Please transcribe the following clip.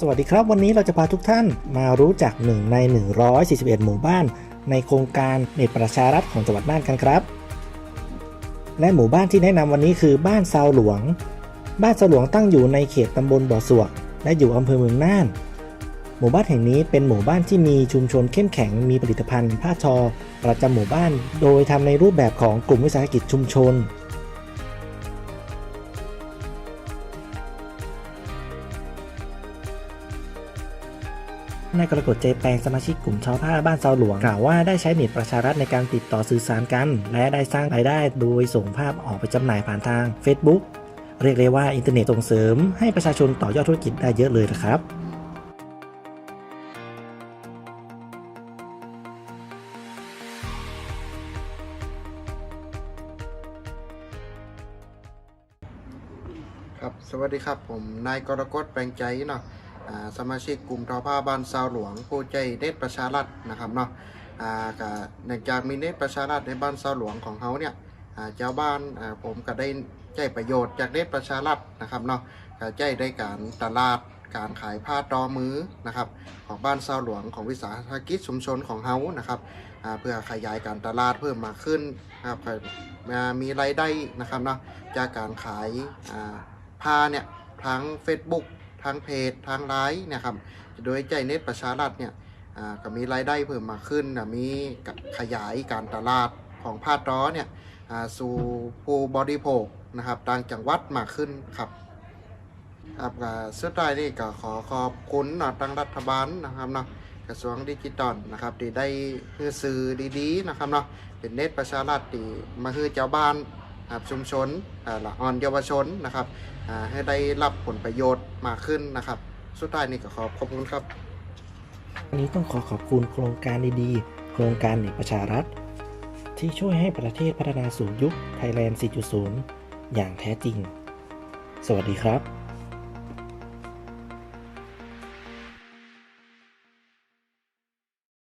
สวัสดีครับ วันนี้เราจะพาทุกท่านมารู้จักหนึ่งใน 141 หมู่บ้าน ในโครงการเน็ตประชารัฐของจังหวัดน่านกันครับ และหมู่บ้านที่แนะนำวันนี้คือบ้านซาวหลวง บ้านซาวหลวงตั้งอยู่ในเขตตำบลบ่อสวก และอยู่อำเภอเมืองน่าน หมู่บ้านแห่งนี้เป็นหมู่บ้านที่มีชุมชนเข้มแข็งมีผลิตภัณฑ์ผ้าทอ ประจำหมู่บ้าน โดยทำในรูปแบบของกลุ่มวิสาหกิจชุมชน นายกรกฎใจแปลงสมาชิกกลุ่มชาวผ้าบ้านเซาหลวง กล่าวว่าได้ใช้เน็ตประชารัฐในการติดต่อสื่อสารกัน และได้สร้างรายได้โดยส่งภาพออกไปจำหน่ายผ่านทาง Facebook เรียกได้ว่าอินเทอร์เน็ตส่งเสริมให้ประชาชนต่อยอดธุรกิจได้เยอะเลยนะครับครับ สวัสดีครับผม นายกรกฎแปลงใจเนาะอ่า สมาชิกกลุ่มทอผ้าบ้านซาวหลวง ผู้ใจเน็ตประชารัฐนะครับเนาะก็เนื่องจากมีเน็ตประชารัฐในบ้านซาวหลวงของเขาเนี่ยอ่าเจ้าบ้านผมก็ได้ใจประโยชน์จากเน็ตประชารัฐนะครับเนาะก็ใจได้การตลาดการขายผ้าตอมือนะครับของบ้านซาวหลวงของวิสาหกิจชุมชนของเขานะครับเพื่อขยายการตลาดเพิ่มมากขึ้นนะครับมีรายได้นะครับเนาะจากการขายอ่าพาเนี่ยทั้ง Facebook ทั้งเพจทั้งไลน์นะครับ โดยใจเน็ตประชารัฐเนี่ยอ่าก็มีรายได้เพิ่มมาขึ้นนะมีขยายการตลาดของผ้าต้อเนี่ยสู่ผู้บริโภคนะครับต่างจังหวัดมากขึ้นครับครับสุดท้ายนี่ก็ขอขอบคุณนะทางรัฐบาลนะครับเนาะกระทรวงดิจิทัลนะครับที่ได้ฮือสื่อดีๆนะครับเนาะเป็นเน็ตประชารัฐที่มาฮือเจ้าบ้าน นะครับชุมชนละอ่อนเยาวชนนะครับให้ได้รับผลประโยชน์มากขึ้นนะครับ สุดท้ายนี้ก็ขอขอบคุณครับวันนี้ต้องขอขอบคุณโครงการดีๆ โครงการเน็ตประชารัฐ ที่ช่วยให้ประเทศพัฒนาสู่ยุคไทยแลนด์ 4.0 อย่างแท้จริง สวัสดีครับ